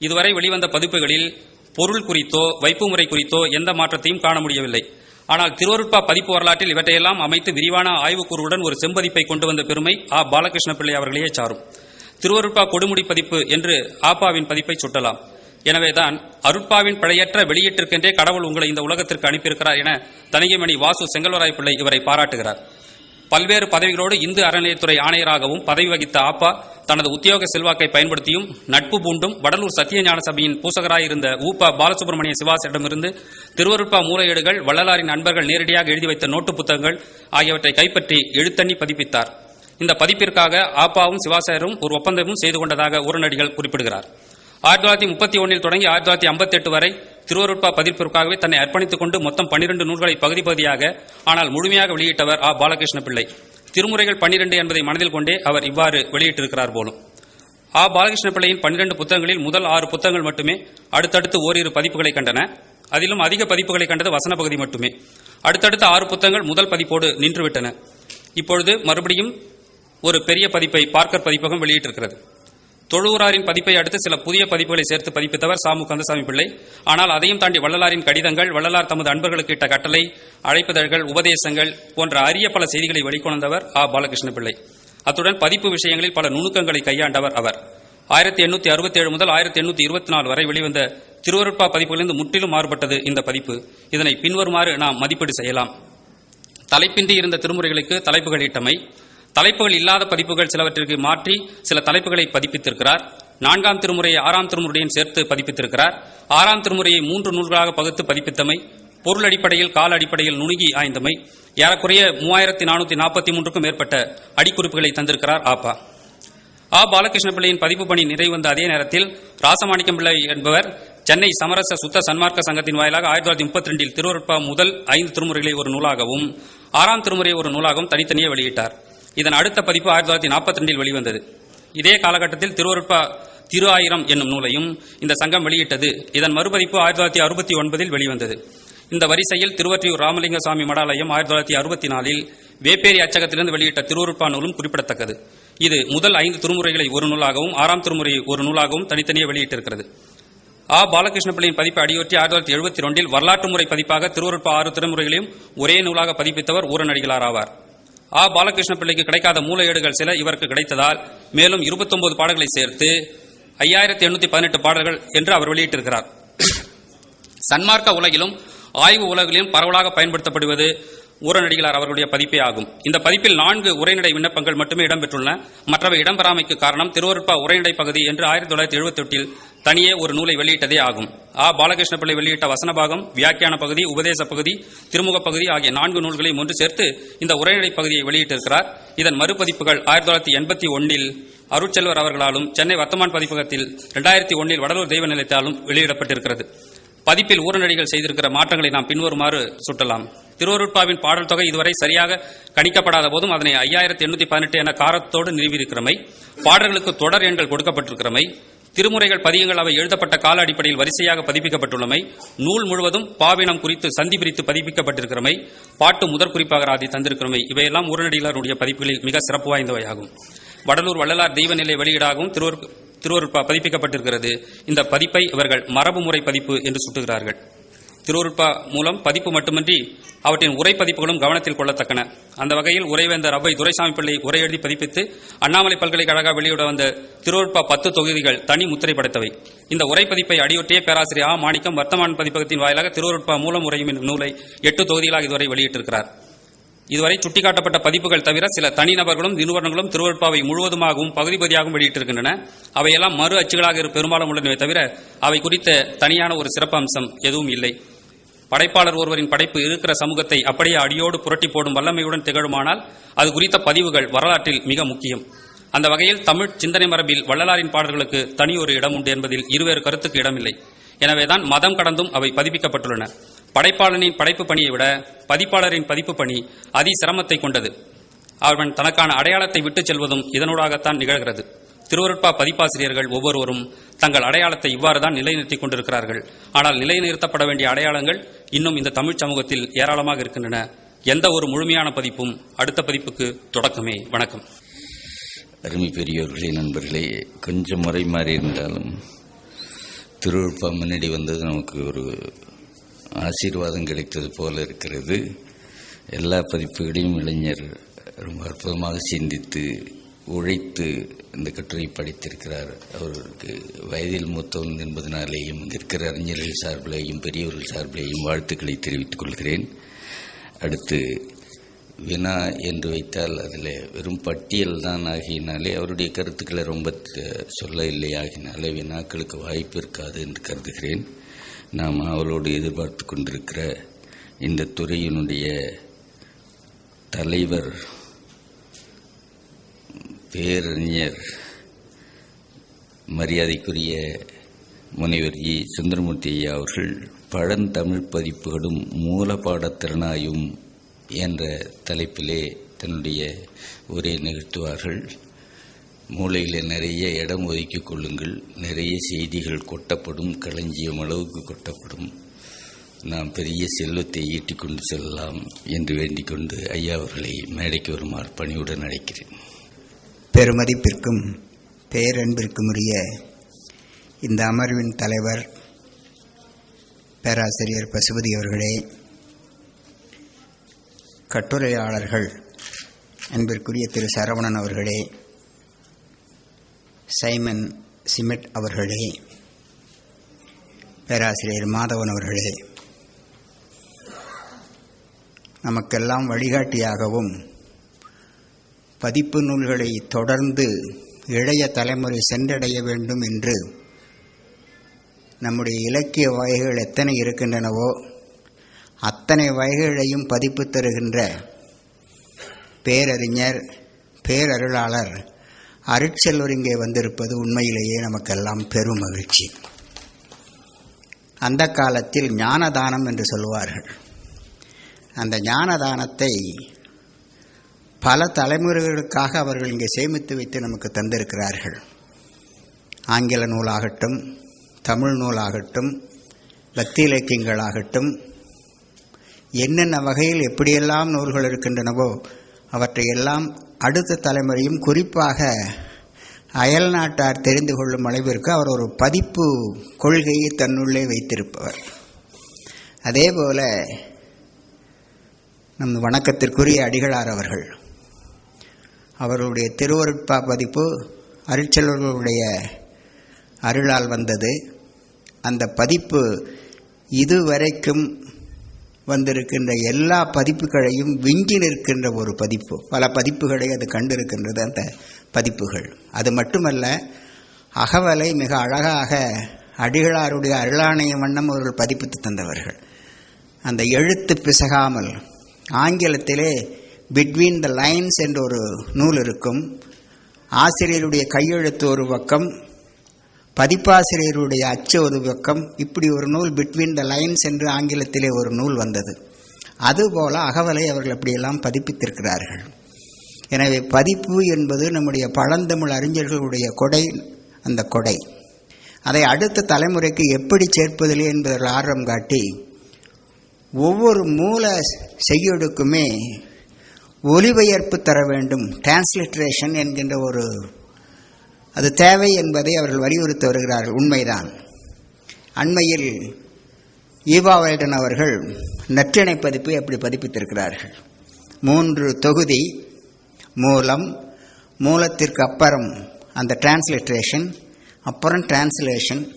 இதுவரை வெளிவந்த பதிப்புகளில் பொருள் குறித்தோ வைப்பு முறை குறித்தோ எந்த மாற்றத்தையும் காண முடியவில்லை. ஆனால் திருவருட்பா பதிப்பு வரலாற்றில் இவற்றையெல்லாம் அமைத்து விரிவான ஆய்வுக்கூறுடன் ஒரு செம்பதிப்பை கொண்டு வந்த பெருமை ஆ. பாலகிருஷ்ண பிள்ளை அவர்களையே சாரும். திருவருட்பா கொடுமுடி பதிப்பு என்று ஆப்பாவின் பதிப்பை சுட்டலாம். எனவேதான் அருட்பாவின் பிழையற்ற வெளியீட்டிற்கென்றே கடவுள் உங்களை இந்த உலகத்திற்கு அனுப்பியிருக்கிறார் என தனிகைமணி வாசு செங்கல்வராய் பிள்ளை இவரை பாராட்டுகிறார். பல்வேறு பதவிகளோடு இந்து அறநிலையத்துறை ஆணையராகவும் பதவி வகித்த ஆப்பா தனது உத்தியோக செல்வாக்கை பயன்படுத்தியும் நட்பு பூண்டும் வடலூர் சத்தியஞான சபையின் பூசகராயிருந்த ஊப்பா பாலசுப்ரமணிய சிவாசிடமிருந்து திருவருட்பா மூலையீடுகள் வள்ளலாரின் நண்பர்கள் நேரடியாக எழுதி வைத்த நோட்டு புத்தகங்கள் ஆகியவற்றை கைப்பற்றி எழுத்தண்ணி பதிப்பித்தார். இந்த பதிப்பிற்காக ஆப்பாவும் சிவாசாரும் ஒரு ஒப்பந்தமும் செய்து கொண்டதாக உரநடிகள் குறிப்பிடுகிறார். ஆயிரத்தி தொள்ளாயிரத்தி முப்பத்தி ஒன்றில் தொடங்கி ஆயிரத்தி தொள்ளாயிரத்தி ஐம்பத்தி எட்டு வரை திருவருட்பா பதிப்பிற்காகவே தன்னை அர்ப்பணித்துக் கொண்டு மொத்தம் பன்னிரண்டு நூல்களை பகுதி பகுதியாக ஆனால் முழுமையாக வெளியிட்டவர் ஆ. பாலகிருஷ்ண பிள்ளை. திருமுறைகள் பன்னிரண்டு என்பதை மனதில் கொண்டே அவர் இவ்வாறு வெளியிட்டிருக்கிறார் போலும். ஆ. பாலகிருஷ்ண பிள்ளையின் பன்னிரண்டு புத்தகங்களில் முதல் ஆறு புத்தகங்கள் மட்டுமே அடுத்தடுத்து ஓரிரு பதிப்புகளை கண்டன. அதிலும் அதிக பதிப்புகளை கண்டது வசன பகுதி மட்டுமே. அடுத்தடுத்த ஆறு புத்தகங்கள் முதல் பதிப்போடு நின்றுவிட்டன. இப்பொழுது மறுபடியும் ஒரு பெரிய பதிப்பை பார்க்கர் பதிப்பகம் வெளியிட்டிருக்கிறது. தொழுவூராரின் பதிப்பை அடுத்து சில புதிய பதிப்புகளை சேர்த்து பதிப்பித்தவர் சாமு கந்தசாமி பிள்ளை. ஆனால் அதையும் தாண்டி வள்ளலாரின் கடிதங்கள் வள்ளலார் தமது அன்பர்களுக்கு இட்ட கட்டளை அழைப்புதழ்கள் உபதேசங்கள் போன்ற அரிய பல செய்திகளை வெளிக்கொணர்ந்தவர் ஆ. பாலகிருஷ்ண பிள்ளை. அத்துடன் பதிப்பு விஷயங்களில் பல நுணுக்கங்களை கையாண்டவர் அவர். ஆயிரத்தி எண்ணூத்தி அறுபத்தி ஏழு முதல் ஆயிரத்தி எண்ணூத்தி இருபத்தி நாலு வரை வெளிவந்த திருவருட்பா பதிப்பிலிருந்து முற்றிலும் மாறுபட்டது இந்த பதிப்பு. இதனை பின்வருமாறு நாம் மதிப்பீடு செய்யலாம். தலைப்பின்றி இருந்த திருமுறைகளுக்கு தலைப்புகள் இட்டமை. தலைப்புகள் இல்லாத பதிப்புகள் சிலவற்றிற்கு மாற்றி சில தலைப்புகளை பதிப்பித்திருக்கிறார். நான்காம் திருமுறையை ஆறாம் திருமுறையுடன் சேர்த்து பதிப்பித்திருக்கிறார். ஆறாம் திருமுறையை மூன்று நூல்களாக பகுத்து பதிப்பித்தமை பொருள் அடிப்படையில் கால அடிப்படையில் நுணுகி ஆய்ந்தமை ஏறக்குறைய மூவாயிரத்தி நானூத்தி நாற்பத்தி மூன்றுக்கும் மேற்பட்ட அடிக்குறிப்புகளை தந்திருக்கிறார் ஆபா ஆ பாலகிருஷ்ண பிள்ளையின் பதிப்பு பணி நிறைவந்த அதே நேரத்தில் ராசமாணிக்கம் பிள்ளை என்பவர் சென்னை சமரச சுத்த சன்மார்க்க சங்கத்தின் வாயிலாக ஆயிரத்தி தொள்ளாயிரத்தி முப்பத்தி ரெண்டில் திருவருட்பா முதல் ஐந்து திருமுறைகளை ஒரு நூலாகவும் ஆறாம் திருமுறை ஒரு நூலாகவும் தனித்தனியே வெளியிட்டார். இதன் அடுத்த பதிப்பு ஆயிரத்தி தொள்ளாயிரத்தி நாற்பத்தி ரெண்டில் வெளிவந்தது. இதே காலகட்டத்தில் திருவருட்பா திரு ஆயிரம் என்னும் நூலையும் இந்த சங்கம் வெளியிட்டது. இதன் மறுபதிப்பு ஆயிரத்தி தொள்ளாயிரத்தி அறுபத்தி ஒன்பதில் வெளிவந்தது. இந்த வரிசையில் திருவற்றியூர் ராமலிங்க சுவாமி மடாலயம் ஆயிரத்தி தொள்ளாயிரத்தி அறுபத்தி நாலில் வேப்பேரி அச்சகத்திலிருந்து வெளியிட்ட திருவருட்பா நூலும் குறிப்பிடத்தக்கது. இது முதல் ஐந்து திருமுறைகளை ஒரு நூலாகவும் ஆறாம் திருமுறையை ஒரு நூலாகவும் தனித்தனியே வெளியிட்டிருக்கிறது. ஆ. பாலகிருஷ்ண பிள்ளையின் பதிப்பை அடியொற்றி ஆயிரத்தி தொள்ளாயிரத்தி எழுபத்தி ரெண்டில் வரலாற்று முறை பதிப்பாக திருவருட்பா ஆறு திருமுறைகளையும் ஒரே நூலாக பதிப்பித்தவர் ஊரநடிகளார் ஆவார். ஆ பாலகிருஷ்ண பிள்ளைக்கு கிடைக்காத மூலையேடுகள் சில இவருக்கு கிடைத்ததால் மேலும் 29 பாடல்களை சேர்த்து ஐயாயிரத்தி எண்ணூத்தி பதினெட்டு பாடல்கள் என்று அவர் வெளியிட்டிருக்கிறார். சன்மார்க்க உலகிலும் ஆய்வு உலகிலும் பரவலாக பயன்படுத்தப்படுவது ஊரநடிகளார் அவர்களுடைய பதிப்பே ஆகும். இந்த பதிப்பில் நான்கு உரைநடை விண்ணப்பங்கள் மட்டுமே இடம்பெற்றுள்ளன. மற்றவை இடம்பெறாமைக்கு காரணம் திருவருட்பா உரைநடை பகுதி என்று ஆயிரத்தி தொள்ளாயிரத்தி எழுபத்தி எட்டில் தனியே ஒரு நூலை வெளியிட்டதே ஆகும். ஆ. பாலகிருஷ்ண பிள்ளை வெளியிட்ட வசனபாகம் வியாக்கியான பகுதி உபதேச பகுதி திருமுக பகுதி ஆகிய நான்கு நூல்களையும் ஒன்று சேர்த்து இந்த உரைநடை பகுதியை வெளியிட்டிருக்கிறார். இதன் மறுபதிப்புகள் ஆயிரத்தி தொள்ளாயிரத்தி எண்பத்தி ஒன்னில் அருட்செல்வர் அவர்களாலும் சென்னை வர்த்தமான் பதிப்பகத்தில் இரண்டாயிரத்தி ஒன்னில் வடலூர் தெய்வ நிலையத்தாலும் வெளியிடப்பட்டிருக்கிறது. பதிப்பில் ஊரநடிகள் செய்திருக்கிற மாற்றங்களை நாம் பின்வருமாறு சுட்டலாம். திருவருட்பாவின் பாடல் தொகை இதுவரை சரியாக கணிக்கப்படாத போதும் அதனை ஐயாயிரத்தி எண்ணூத்தி பதினெட்டு என காரத்தோடு நிறுவியிருக்கிறமை பாடல்களுக்கு தொடர் எண்கள் கொடுக்கப்பட்டிருக்கிறமை திருமுறைகள் பதியங்கள் அவை எழுதப்பட்ட கால அடிப்படையில் வரிசையாக பதிப்பிக்கப்பட்டுள்ளமை நூல் முழுவதும் பாவினம் குறித்து சந்தி பிரித்து பதிப்பிக்கப்பட்டிருக்கிறமை பாட்டு முதற் குறிப்பாக ஆதி தந்திருக்கிறமை இவையெல்லாம் ஊரநடிகளாருடைய பதிப்புகளில் மிக சிறப்பு வாய்ந்தவையாகும். வடலூர் வள்ளலார் தெய்வநிலை வெளியீடாகவும் திருவரு திருவருட்பா பதிப்பிக்கப்பட்டிருக்கிறது. இந்த பதிப்பை இவர்கள் மரபு முறை பதிப்பு என்று சுட்டுகிறார்கள். திருவருட்பா மூலம் பதிப்பு மட்டுமின்றி அவற்றின் உரை பதிப்புகளும் கவனத்தில் கொள்ளத்தக்கன. அந்த வகையில் உரைவேந்தர் அவ்வை துரைசாமி பிள்ளை உரை எழுதி பதிப்பித்து அண்ணாமலை பல்கலைக்கழக வெளியிட வந்த திருவருட்பா பத்து தொகுதிகள் தனி முத்திரை படைத்தவை இந்த உரை பதிப்பை அடியொற்றிய பேராசிரியர் ஆ. மாணிக்கம் வர்த்தமான் பதிப்பகத்தின் வாயிலாக திருவருட்பா மூலம் உரையும் நூலை எட்டு தொகுதிகளாக இதுவரை வெளியிட்டிருக்கிறார். இதுவரை சுட்டிக்காட்டப்பட்ட பதிப்புகள் தவிர சில தனிநபர்களும் நிறுவனங்களும் திருவருட்பாவை முழுவதுமாகவும் பகுதி பகுதியாகவும் வெளியிட்டிருக்கின்றன. அவையெல்லாம் மறு அச்சுகளாக இரு பெரும்பாலும் உள்ளனவே தவிர அவை குறித்த தனியான ஒரு சிறப்பு அம்சம் எதுவும் இல்லை. படைப்பாளர் ஒருவரின் படைப்பு இருக்கிற சமூகத்தை அப்படியே அடியோடு புரட்டி போடும் வல்லமையுடன் திகழுமானால் அது குறித்த பதிவுகள் வரலாற்றில் மிக முக்கியம். அந்த வகையில் தமிழ் சிந்தனை மரபில் வள்ளலாரின் பாடல்களுக்கு தனியொரு இடம் உண்டு என்பதில் இருவேறு கருத்துக்கு இடமில்லை. எனவேதான் மதம் கடந்தும் அவை பதிப்பிக்கப்பட்டுள்ளன. படைப்பாளனின் படைப்பு பணியை விட பதிப்பாளரின் பதிப்பு பணி அதி சிரமத்தை கொண்டது. அவன் தனக்கான அடையாளத்தை விட்டுச் செல்வதும் இதனூடாகத்தான் நிகழ்கிறது. திருவருட்பா பதிப்பாசிரியர்கள் ஒவ்வொருவரும் தங்கள் அடையாளத்தை இவ்வாறுதான் நிலைநிறுத்திக் கொண்டிருக்கிறார்கள். ஆனால் நிலைநிறுத்தப்பட வேண்டிய அடையாளங்கள் இன்னும் இந்த தமிழ் சமூகத்தில் ஏராளமாக இருக்கின்றன. எந்த ஒரு முழுமையான பதிப்பும் அடுத்த பதிப்புக்கு தொடக்கமே. வணக்கம். அருமை பெரியவர்களே நண்பர்களே கொஞ்சம் முறை மாறி இருந்தாலும் திருவருட்பா முன்னாடி வந்தது நமக்கு ஒரு ஆசீர்வாதம் கிடைத்தது போல இருக்கிறது. எல்லா பதிப்புகளையும் இளைஞர் ரொம்ப அற்புதமாக சிந்தித்து உழைத்து இந்த கட்டுரை படித்திருக்கிறார். அவர்களுக்கு வயதில் மூத்தவன் என்பதனாலேயும் இருக்கிற அறிஞர்கள் சார்பிலேயும் பெரியவர்கள் சார்பிலேயும் வாழ்த்துக்களை தெரிவித்துக் கொள்கிறேன். அடுத்து வினா என்று வைத்தால் அதில் வெறும் பட்டியல் தான் ஆகினாலே அவருடைய கருத்துக்களை ரொம்ப சொல்ல இல்லை. ஆகினாலே வினாக்களுக்கு வாய்ப்பு இருக்காது என்று கருதுகிறேன். நாம் அவளோடு எதிர்பார்த்து கொண்டிருக்கிற இந்த துறையினுடைய தலைவர் பேரறிஞர் மரியாதைக்குரிய முனைவர் இ. சுந்தரமூர்த்தி ஐயா அவர்கள் பழந்தமிழ் பதிப்புகளும் மூலப்பாடத்திறனாயும் என்ற தலைப்பிலே தன்னுடைய உரை நிகழ்த்துவார்கள். மூளையில் நிறைய இடம் ஒதுக்கிக் கொள்ளுங்கள். நிறைய செய்திகள் கொட்டப்படும் களஞ்சியம் அளவுக்கு கொட்டப்படும். நாம் பெரிய செல்வத்தை ஈட்டிக் கொண்டு செல்லலாம் என்று வேண்டிக் கொண்டு ஐயா அவர்களை மேடைக்கு வருமாறு பணியுடன் அழைக்கிறேன். பெருமதிப்பிற்கும் பேரன்பிற்கும் உரிய இந்த அமர்வின் தலைவர் பேராசிரியர் பசுபதி அவர்களே கட்டுரையாளர்கள் அன்பிற்குரிய திரு சரவணன் அவர்களே சைமன் சிமெட் அவர்களே பேராசிரியர் மாதவன் அவர்களே நமக்கெல்லாம் வழிகாட்டியாகவும் பதிப்பு நூல்களை தொடர்ந்து இளைய தலைமுறை சென்றடைய வேண்டும் என்று நம்முடைய இலக்கிய வகைகள் எத்தனை இருக்கின்றனவோ அத்தனை வகைகளையும் பதிப்பு தருகின்ற பேரறிஞர் பேரருளாளர் அருட்செல்வர் இங்கே வந்திருப்பது உண்மையிலேயே நமக்கெல்லாம் பெரும் மகிழ்ச்சி. அந்த காலத்தில் ஞானதானம் என்று சொல்லுவார்கள். அந்த ஞானதானத்தை பல தலைமுறைகளுக்காக அவர்கள் இங்கே சேமித்து வைத்து நமக்கு தந்திருக்கிறார்கள். ஆங்கில நூலாகட்டும் தமிழ் நூலாகட்டும் பக்தி இலக்கியங்களாகட்டும் என்னென்ன வகையில் எப்படியெல்லாம் நூல்கள் இருக்கின்றனவோ அவற்றையெல்லாம் அடுத்த தலைமுறையும் குறிப்பாக அயல் நாட்டார் தெரிந்து கொள்ளும் அளவிற்கு அவர் ஒரு பதிப்பு கொள்கையை தன்னுள்ளே வைத்திருப்பவர். அதேபோல நம் வணக்கத்திற்குரிய அடிகளார் அவர்கள் அவர்களுடைய திருவருட்பா பதிப்பு அருட்செல்வர்களுடைய அருளால் வந்தது. அந்த பதிப்பு இதுவரைக்கும் வந்திருக்கின்ற எல்லா பதிப்புகளையும் விஞ்சி நிற்கின்ற ஒரு பதிப்பு. பல பதிப்புகளை அது கண்டிருக்கின்றது அந்த பதிப்புகள். அது மட்டுமல்ல அகவலை மிக அழகாக அடிகளாருடைய அருளாணைய வண்ணம் அவர்கள் பதிப்பித்து தந்தவர்கள். அந்த எழுத்து பிசகாமல் ஆங்கிலத்திலே பிட்வீன் த லைன்ஸ் என்ற ஒரு நூல் இருக்கும். ஆசிரியருடைய கையெழுத்து ஒரு பக்கம் பதிப்பாசிரியருடைய அச்சு ஒரு பக்கம் இப்படி ஒரு நூல் பிட்வீன் த லைன்ஸ் என்று ஆங்கிலத்திலே ஒரு நூல் வந்தது. அதுபோல அகவலை அவர்கள் அப்படியெல்லாம் பதிப்பித்திருக்கிறார்கள். எனவே பதிப்பு என்பது நம்முடைய பழந்தமிழ் அறிஞர்களுடைய கொடை அந்த கொடை. அதை அடுத்த தலைமுறைக்கு எப்படி சேர்ப்பதில்லை என்பதில் ஆர்வம் காட்டி ஒவ்வொரு மூல செய்யொடுக்குமே ஒலிபெயர்ப்பு தர வேண்டும் டிரான்ஸ்லிட்ரேஷன் என்கின்ற ஒரு அது தேவை என்பதை அவர்கள் வலியுறுத்தி வருகிறார்கள். உண்மைதான். அண்மையில் ஈவா அவர்கள் நற்றிணை பதிப்பு எப்படி பதிப்பித்திருக்கிறார்கள். மூன்று தொகுதி மூலம் மூலத்திற்கு அப்புறம் அந்த டிரான்ஸ்லிட்ரேஷன் அப்புறம் டிரான்ஸ்லேஷன்